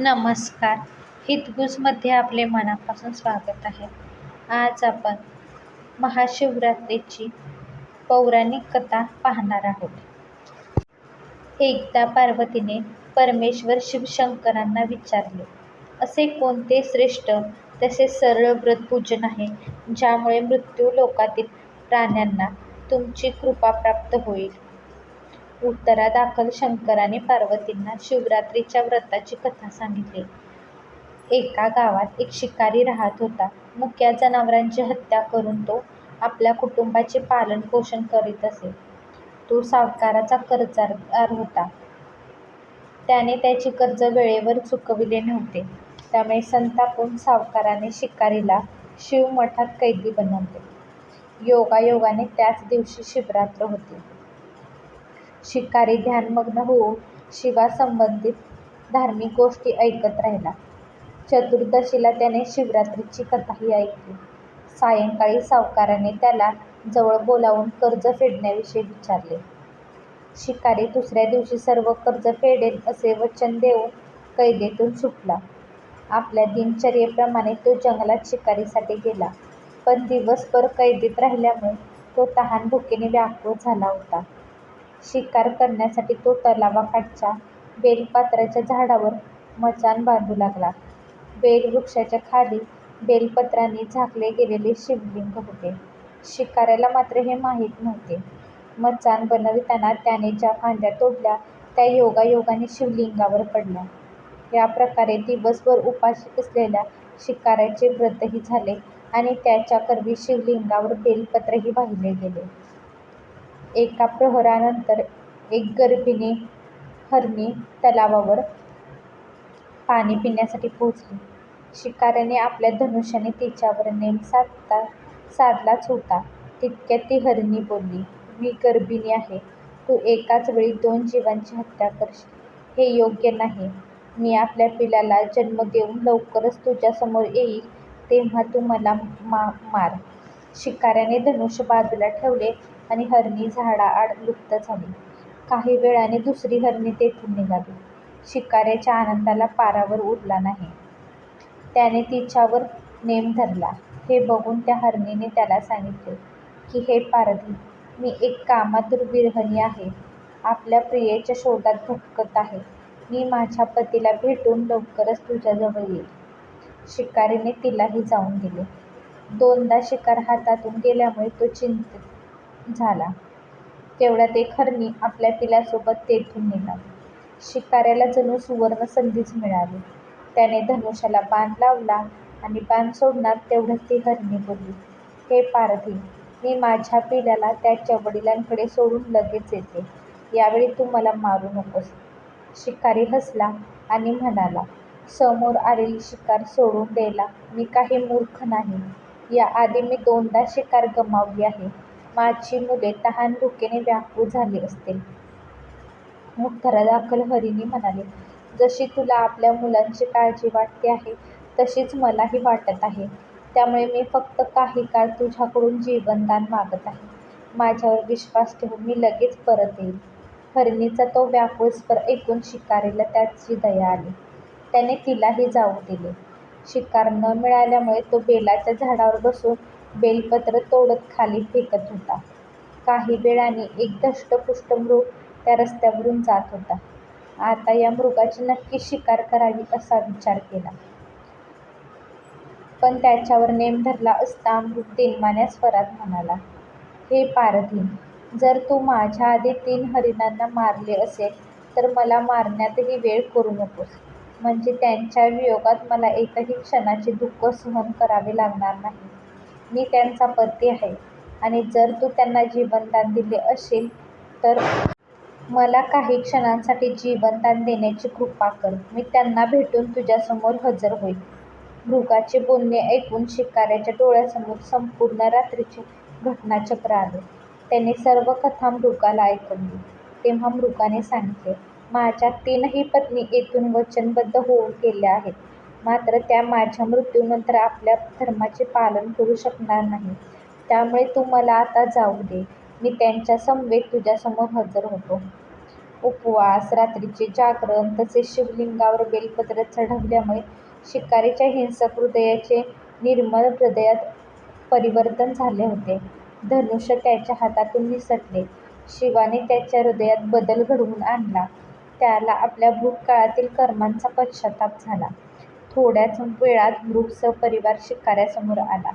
नमस्कार. हितगुजमध्ये आपले मनापासून स्वागत आहे. आज आपण महाशिवरात्रीची पौराणिक कथा पाहणार आहोत. एकदा पार्वतीने परमेश्वर शिवशंकरांना विचारले असे कोणते श्रेष्ठ तसे सरळ व्रत पूजन आहे ज्यामुळे मृत्यू लोकातील प्राण्यांना तुमची कृपा प्राप्त होईल? उत्तरादाखल शंकराने पार्वतींना शिवरात्रीच्या व्रताची कथा सांगितली. एका गावात एक शिकारी राहत होता. मुक्या जनावरांची हत्या करून तो आपल्या कुटुंबाचे पालन पोषण करीत असे. तो सावकाराचा कर्जदार होता. त्याने त्याची कर्ज वेळेवर चुकविले नव्हते. त्यामुळे संतापून सावकाराने शिकारीला शिवमठात कैदी बनवले. योगायोगाने त्याच दिवशी शिवरात्र होती. शिकारी ध्यानमग्न होऊन शिवासंबंधित धार्मिक गोष्टी ऐकत राहिला. चतुर्दशीला त्याने शिवरात्रीची कथाही ऐकली. सायंकाळी सावकाराने त्याला जवळ बोलावून कर्ज फेडण्याविषयी विचारले. शिकारी दुसऱ्या दिवशी सर्व कर्ज फेडेल असे वचन देऊन कैदेतून सुटला. आपल्या दिनचर्येप्रमाणे तो जंगलात शिकारीसाठी गेला. पण दिवसभर कैदेत राहिल्यामुळे तो तहान-भुकेने व्याकुळ झाला होता. शिकार करण्यासाठी तो तलावाकाठच्या बेलपात्राच्या झाडावर मचाण बांधू लागला. बेलवृक्षाच्या खाली बेलपत्रांनी झाकले गेलेले शिवलिंग होते. शिकाऱ्याला मात्र हे माहीत नव्हते. मचाण बनविताना त्याने ज्या फांद्या तोडल्या त्या योगायोगाने शिवलिंगावर पडल्या. या प्रकारे दिवसभर उपाशी असलेल्या शिकाऱ्याचे व्रतही झाले आणि त्याच्याकरवी शिवलिंगावर बेलपत्रही वाहिले गेले. एका प्रहरानंतर एक गर्भिणी हरणी तलावावर पाणी पिण्यासाठी पोहोचली शिकाऱ्याने आपल्या धनुष्याने तिच्यावर नेम साधता साधलाच होता तितक्यात ती हरणी बोलली, मी गर्भिणी आहे. तू एकाच वेळी दोन जीवांची हत्या करशील, हे योग्य नाही. मी आपल्या पिलाला जन्म देऊन लवकरच तुझ्यासमोर येईल तेव्हा तू मला मा मार. शिकाऱ्याने धनुष्य बाजूला ठेवले आणि हरणी झाडाआड लुप्त झाली. काही वेळाने दुसरी हरणी तेथून निघाली. शिकाऱ्याच्या आनंदाला पारावर उरला नाही. त्याने तिच्यावर नेम धरला. हे बघून त्या हरणीने त्याला सांगितले की हे पारधी, मी एक कामात विरहणी आहे. आपल्या प्रियेच्या शोधात भटकत आहे. मी माझ्या पतीला भेटून लवकरच तुझ्याजवळ येईल. शिकारीने तिलाही जाऊन दिले. दोनदा शिकार हातातून गेल्यामुळे तो चिंतित झाला. तेवढ्यात एक हरणी आपल्या पिलासोबत तेथून निघाली. शिकाऱ्याला जणू सुवर्ण संधीच मिळाली. त्याने धनुष्याला बाण लावला आणि बाण सोडणार तेवढंच ती हरणी बोलली, हे पारधी, मी माझ्या पिलाला त्याच्या वडिलांकडे सोडून लगेच येते. यावेळी तू मला मारू नकोस. शिकारी हसला आणि म्हणाला, समोर आलेली शिकार सोडून द्यायला मी काही मूर्ख नाही. याआधी मी दोनदा शिकार गमावली आहे. माझी मुले तहान-भुकेने व्याकुळ झाली असतील. मुखरादाखल हरिणी म्हणाले जशी तुला आपल्या मुलांची काळजी वाटते आहे तशीच मलाही वाटत आहे. त्यामुळे मी फक्त काही काळ तुझ्याकडून जीवनदान मागत आहे. माझ्यावर विश्वास ठेवून मी लगेच परत येईल. हरिणीचा तो व्याकुळ स्पर ऐकून शिकारीला त्याची दया आली. त्याने तिलाही जाऊ दिले. शिकार न मिळाल्यामुळे तो बेलाच्या झाडावर बसून बेलपत्र तोडत खाली फेकत होता. काही वेळाने एक धष्टपुष्ट मृग त्या रस्त्यावरून जात होता. आता या मृगाची नक्की शिकार करावी असा विचार केला. पण त्याच्यावर नेम धरला असता मृग दीनमान्या स्वरात म्हणाला, हे पारधी, जर तू माझ्या आधी तीन हरिणांना मारले असेल तर मला मारण्यातही वेळ करू नकोस. म्हणजे त्यांच्या वियोगात मला एकही क्षणाचे दुःख सहन करावे लागणार नाही. मी त्यांचा पती आहे आणि जर तू त्यांना जीवनदान दिले असेल तर मला काही क्षणांसाठी जीवनदान देण्याची कृपा कर. मी त्यांना भेटून तुझ्यासमोर हजर होईल मृगाचे बोलणे ऐकून शिकाऱ्याच्या डोळ्यासमोर संपूर्ण रात्रीचे घटनाचक्र आले. त्याने सर्व कथा मृगाला ऐकवली. तेव्हा मृगाने सांगितले, माझ्या तीनही पत्नी येथून वचनबद्ध होऊन गेल्या आहेत. मात्र त्या माझ्या मृत्यूनंतर आपल्या धर्माचे पालन करू शकणार नाही त्यामुळे तू मला आता जाऊ दे. मी त्यांच्या समवेत तुझ्यासमोर हजर होतो. उपवास रात्रीचे जागरण तसेच शिवलिंगावर बेलपत्र चढवल्यामुळे शिकारीच्या हिंसक हृदयाचे निर्मळ हृदयात परिवर्तन झाले होते. धनुष्य त्याच्या हातातून निसटले. शिवाने त्याच्या हृदयात बदल घडवून आणला. त्याला आपल्या भूतकाळातील कर्मांचा पश्चाताप झाला. थोड्याच वेळात मृग सपरिवार शिकाऱ्यासमोर आला.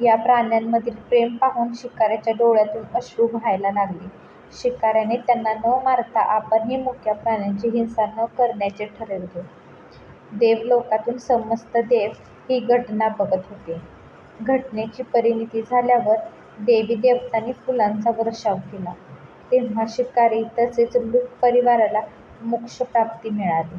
या प्राण्यांमधील प्रेम पाहून शिकाऱ्याच्या डोळ्यातून अश्रू व्हायला लागले. शिकाऱ्याने त्यांना न मारता आपणही मुक्या प्राण्यांची हिंसा न करण्याचे ठरवले. देवलोकातून समस्त देव ही घटना बघत होते. घटनेची परिणिती झाल्यावर देवी-देवतांनी फुलांचा वर्षाव केला. तेव्हा शिकारी तसेच मृत परिवाराला मोक्षप्राप्ती मिळाली.